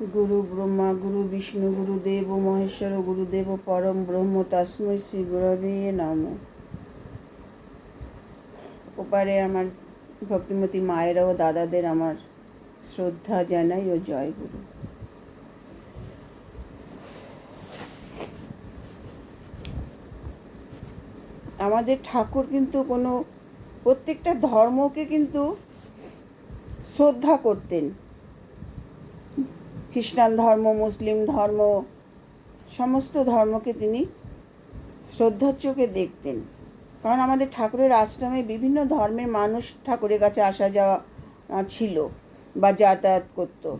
গুরু ব্রহ্মা, গুরু বিষ্ণু গুরুদেব মহেশ্বর গুরুদেব পরম ব্রহ্ম, তস্মৈ শ্রী গুরবে নম। ওপারে আমার ভক্তিমতী মায়েরা ও দাদাদের আমার শ্রদ্ধা জানাই ও জয় গুরু। আমাদের ঠাকুর কিন্তু কোনো প্রত্যেকটা ধর্মকে কিন্তু শ্রদ্ধা করতেন। খ্রিস্টান ধর্ম, মুসলিম ধর্ম, সমস্ত ধর্মকে তিনি শ্রদ্ধার চোখে দেখতেন। কারণ আমাদের ঠাকুরের আশ্রমে বিভিন্ন ধর্মের মানুষ ঠাকুরের কাছে আসা যাওয়া ছিল বা যাতায়াত করতো।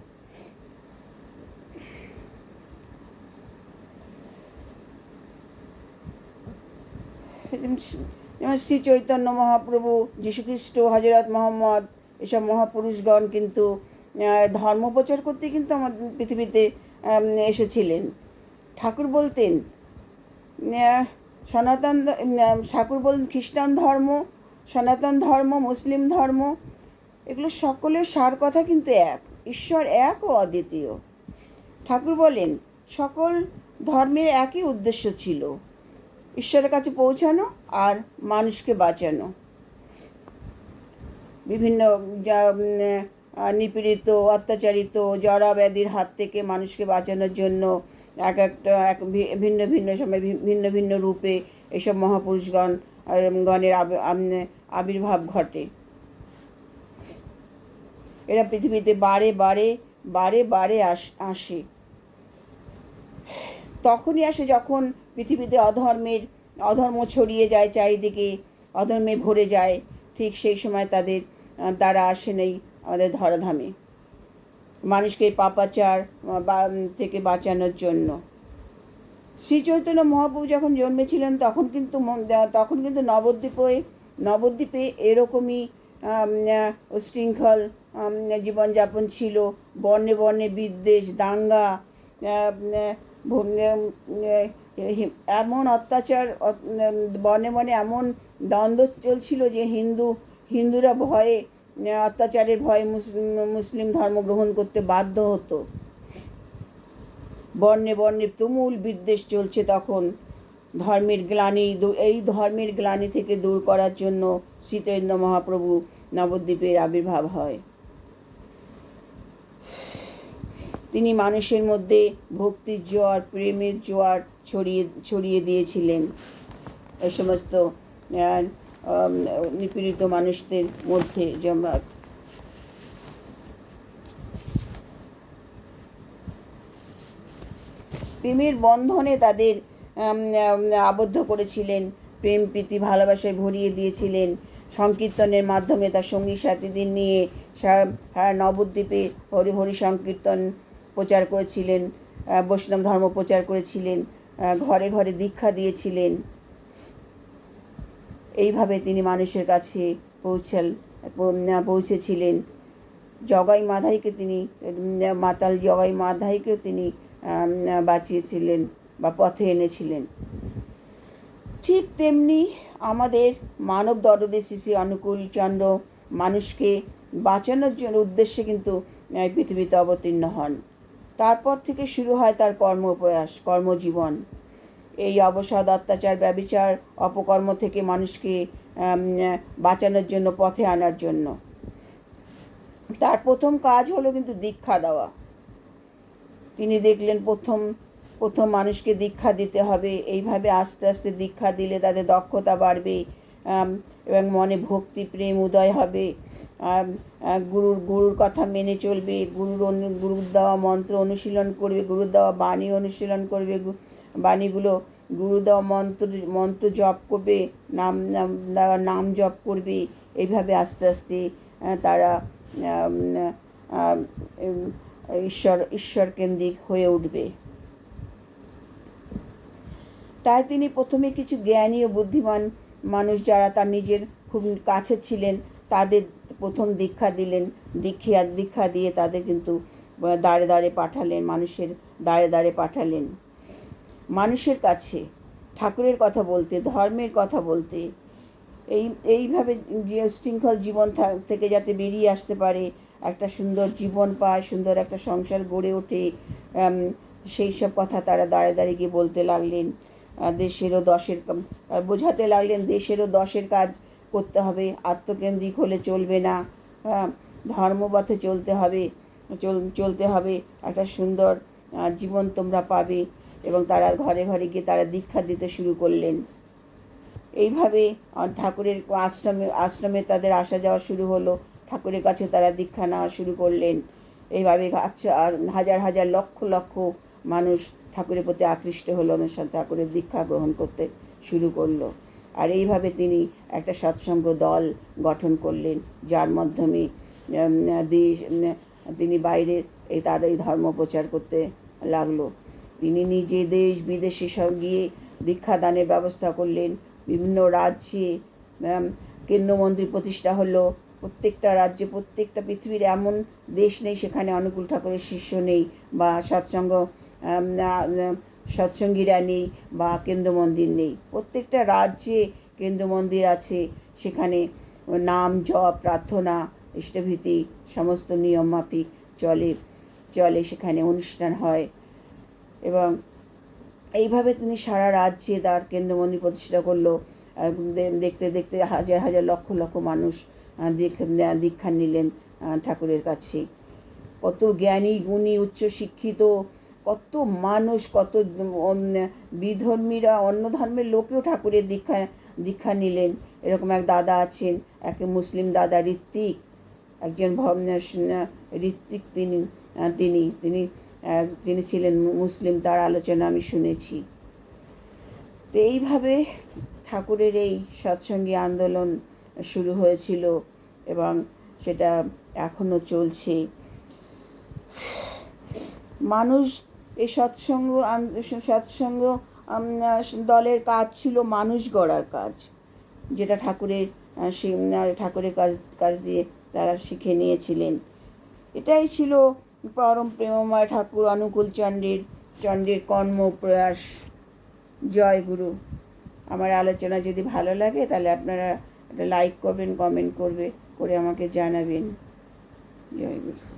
যেমন শ্রী চৈতন্য মহাপ্রভু, যীশুখ্রিস্ট হজরত মোহাম্মদ, এসব মহাপুরুষগণ কিন্তু ধর্ম প্রচার করতে কিন্তু আমাদের পৃথিবীতে এসেছিলেন। ঠাকুর বলতেন সনাতন ঠাকুর বলতেন খ্রিস্টান ধর্ম, সনাতন ধর্ম, মুসলিম ধর্ম, এগুলো সকলের সার কথা কিন্তু এক, ঈশ্বর এক ও অদ্বিতীয়। ঠাকুর বলেন, সকল ধর্মের একই উদ্দেশ্য ছিল, ঈশ্বরের কাছে পৌঁছানো আর মানুষকে বাঁচানো। বিভিন্ন নিপীড়িত, অত্যাচারিত জরা ব্যাধির হাত থেকে মানুষকে বাঁচানোর জন্য এক একটা, এক ভিন্ন ভিন্ন সময় ভিন্ন ভিন্ন রূপে এসব মহাপুরুষগণ গণের আবির্ভাব ঘটে। এরা পৃথিবীতে বারে বারে বারে বারে আস, আসে। তখনই আসে যখন পৃথিবীতে অধর্মের, অধর্ম ছড়িয়ে যায় চারিদিকে, অধর্মে ভরে যায়, ঠিক সেই সময় তাদের তারা আসেন এই আমাদের ধরাধামে। মানুষকে পাপাচার থেকে বাঁচানোর জন্য। শ্রী চৈতন্য মহাপ্রভু যখন জন্মেছিলেন, তখন কিন্তু তখন কিন্তু নবদ্বীপে নবদ্বীপে এরকমই উচ্ছৃঙ্খল জীবনযাপন ছিল। বর্ণে বর্ণে বিদ্বেষ, দাঙ্গা এমন অত্যাচার বর্ণে বর্ণে এমন দ্বন্দ্ব চলছিল যে হিন্দু, হিন্দুরা ভয়ে অত্যাচারের ভয়ে মুসলিম ধর্ম গ্রহণ করতে বাধ্য হতো। বর্ণে বর্ণে তুমুল বিদ্বেষ চলছে তখন। ধর্মের গ্লানি এই ধর্মের গ্লানি থেকে দূর করার জন্য শীতেন্দ্র মহাপ্রভু নবদ্বীপের আবির্ভাব হয়। তিনি মানুষের মধ্যে ভক্তির জোয়ার, প্রেমের জোয়ার ছড়িয়ে ছড়িয়ে দিয়েছিলেন। এই সমস্ত নিপীড়িত মানুষদের মধ্যে যেমন প্রেমের বন্ধনে তাদের আবদ্ধ করেছিলেন। প্রেম প্রীতি ভালোবাসায় ভরিয়ে দিয়েছিলেন। সংকীর্তনের মাধ্যমে তার সঙ্গী সাথীদের নিয়ে সারা নবদ্বীপে হরি হরি সংকীর্তন প্রচার করেছিলেন বৈষ্ণব ধর্ম প্রচার করেছিলেন ঘরে ঘরে দীক্ষা দিয়েছিলেন। এইভাবে তিনি মানুষের কাছে পৌঁছাল পৌঁছেছিলেন। জগাই মাধাইকে তিনি, মাতাল জগাই মাধাইকেও তিনি বাঁচিয়েছিলেন বা পথে এনেছিলেন। ঠিক তেমনি আমাদের মানব দরদে শ্রী অনুকূল চন্দ্র মানুষকে বাঁচানোর জন্য উদ্দেশ্যে কিন্তু পৃথিবীতে অবতীর্ণ হন। তারপর থেকে শুরু হয় তার কর্মপ্রয়াস কর্মজীবন। এই অবসাদ, অত্যাচার, ব্যবিচার, অপকর্ম থেকে মানুষকে বাঁচানোর জন্য, পথে আনার জন্য। তার প্রথম কাজ হলো কিন্তু দীক্ষা দেওয়া। তিনি দেখলেন প্রথম প্রথম মানুষকে দীক্ষা দিতে হবে। এইভাবে আস্তে আস্তে দীক্ষা দিলে তাদের দক্ষতা বাড়বে এবং মনে ভক্তি, প্রেম, উদয় হবে। গুরুর গুরুর কথা মেনে চলবে। গুরুর অনু- গুরুর দেওয়া মন্ত্র অনুশীলন করবে, গুরুর দেওয়া বাণী অনুশীলন করবে বাণীগুলো গুরু দেওয়া মন্ত্র মন্ত্র জপ করবে, নাম নাম জপ করবে। এইভাবে আস্তে আস্তে তারা ঈশ্বর ঈশ্বর কেন্দ্রিক হয়ে উঠবে। তাই তিনি প্রথমে কিছু জ্ঞানী ও বুদ্ধিমান মানুষ যারা তার নিজের খুব কাছে ছিলেন, তাদের প্রথম দীক্ষা দিলেন। দীক্ষা দীক্ষা দিয়ে তাদের কিন্তু দাঁড়ে দাঁড়ে পাঠালেন, মানুষের দাঁড়ে দাঁড়ে পাঠালেন। মানুষের কাছে, ঠাকুরের কথা বলতে, ধর্মের কথা বলতে, এই, এইভাবে যে শৃঙ্খল জীবন থেকে যাতে বেরিয়ে আসতে পারে, একটা সুন্দর জীবন পায়, সুন্দর একটা সংসার গড়ে ওঠে সেই সব কথা তারা দাঁড়িয়ে দাঁড়িয়ে গিয়ে বলতে লাগলেন দেশেরও দশের বোঝাতে লাগলেন দেশেরও দশের কাজ করতে হবে, আত্মকেন্দ্রিক হলে চলবে না ধর্মপথে চলতে হবে, চল, চলতে হবে, একটা সুন্দর জীবন তোমরা পাবে এবং তারা ঘরে ঘরে গিয়ে তারা দীক্ষা দিতে শুরু করলেন। এইভাবে ঠাকুরের আশ্রমে আশ্রমে তাদের আসা যাওয়া শুরু হলো। ঠাকুরের কাছে তারা দীক্ষা নেওয়া শুরু করলেন। এইভাবে হাজার হাজার লক্ষ লক্ষ মানুষ ঠাকুরের প্রতি আকৃষ্ট হলো অনুষ্ঠান ঠাকুরের দীক্ষা গ্রহণ করতে শুরু করল। আর এইভাবে তিনি একটা সৎসঙ্গ দল গঠন করলেন, যার মাধ্যমে দেশ তিনি বাইরে এই তার এই ধর্ম প্রচার করতে লাগল। তিনি নিজে দেশ বিদেশে সব গিয়ে দীক্ষাদানের ব্যবস্থা করলেন। বিভিন্ন রাজ্যে উম, কেন্দ্রমন্দির প্রতিষ্ঠা হলো। প্রত্যেকটা রাজ্যে প্রত্যেকটা পৃথিবীর এমন দেশ নেই সেখানে অনুকূল ঠাকুরের শিষ্য নেই বা সৎসঙ্গ সৎসঙ্গীরা নেই বা কেন্দ্র মন্দির নেই। প্রত্যেকটা রাজ্যে কেন্দ্র মন্দির আছে। সেখানে নাম জপ প্রার্থনা ইষ্টভীতি সমস্ত নিয়ম মাফিক চলে চলে সেখানে অনুষ্ঠান হয়। এবং এইভাবে তিনি সারা রাজ্যে তার কেন্দ্রমন্দির প্রতিষ্ঠা করল দেখতে দেখতে হাজার হাজার লক্ষ লক্ষ মানুষ দীক্ষা নিলেন ঠাকুরের কাছে। কত জ্ঞানী, গুণী, উচ্চশিক্ষিত, কত মানুষ, কত বিধর্মীরা, অন্য ধর্মের লোকেও ঠাকুরের দীক্ষা দীক্ষা নিলেন। এরকম এক দাদা আছেন, এক মুসলিম দাদা ঋত্বিক, একজন ঋত্বিক তিনি তিনি তিনি যিনি ছিলেন মুসলিম, তার আলোচনা আমি শুনেছি। তো এইভাবে ঠাকুরের এই সৎসঙ্গী আন্দোলন শুরু হয়েছিল এবং সেটা এখনও চলছে। মানুষ এই সৎসঙ্গ সৎসঙ্গ দলের কাজ ছিল মানুষ গড়ার কাজ, যেটা ঠাকুরের ঠাকুরের কাজ কাজ দিয়ে তারা শিখে নিয়েছিলেন। এটাই ছিল পরম প্রেমময় ঠাকুর অনুকূল চন্দ্রের চন্দ্রের কর্ম প্রয়াস। জয় গুরু। আমার আলোচনা যদি ভালো লাগে, তাহলে আপনারা লাইক করবেন কমেন্ট করবে, করে আমাকে জানাবেন। জয় গুরু।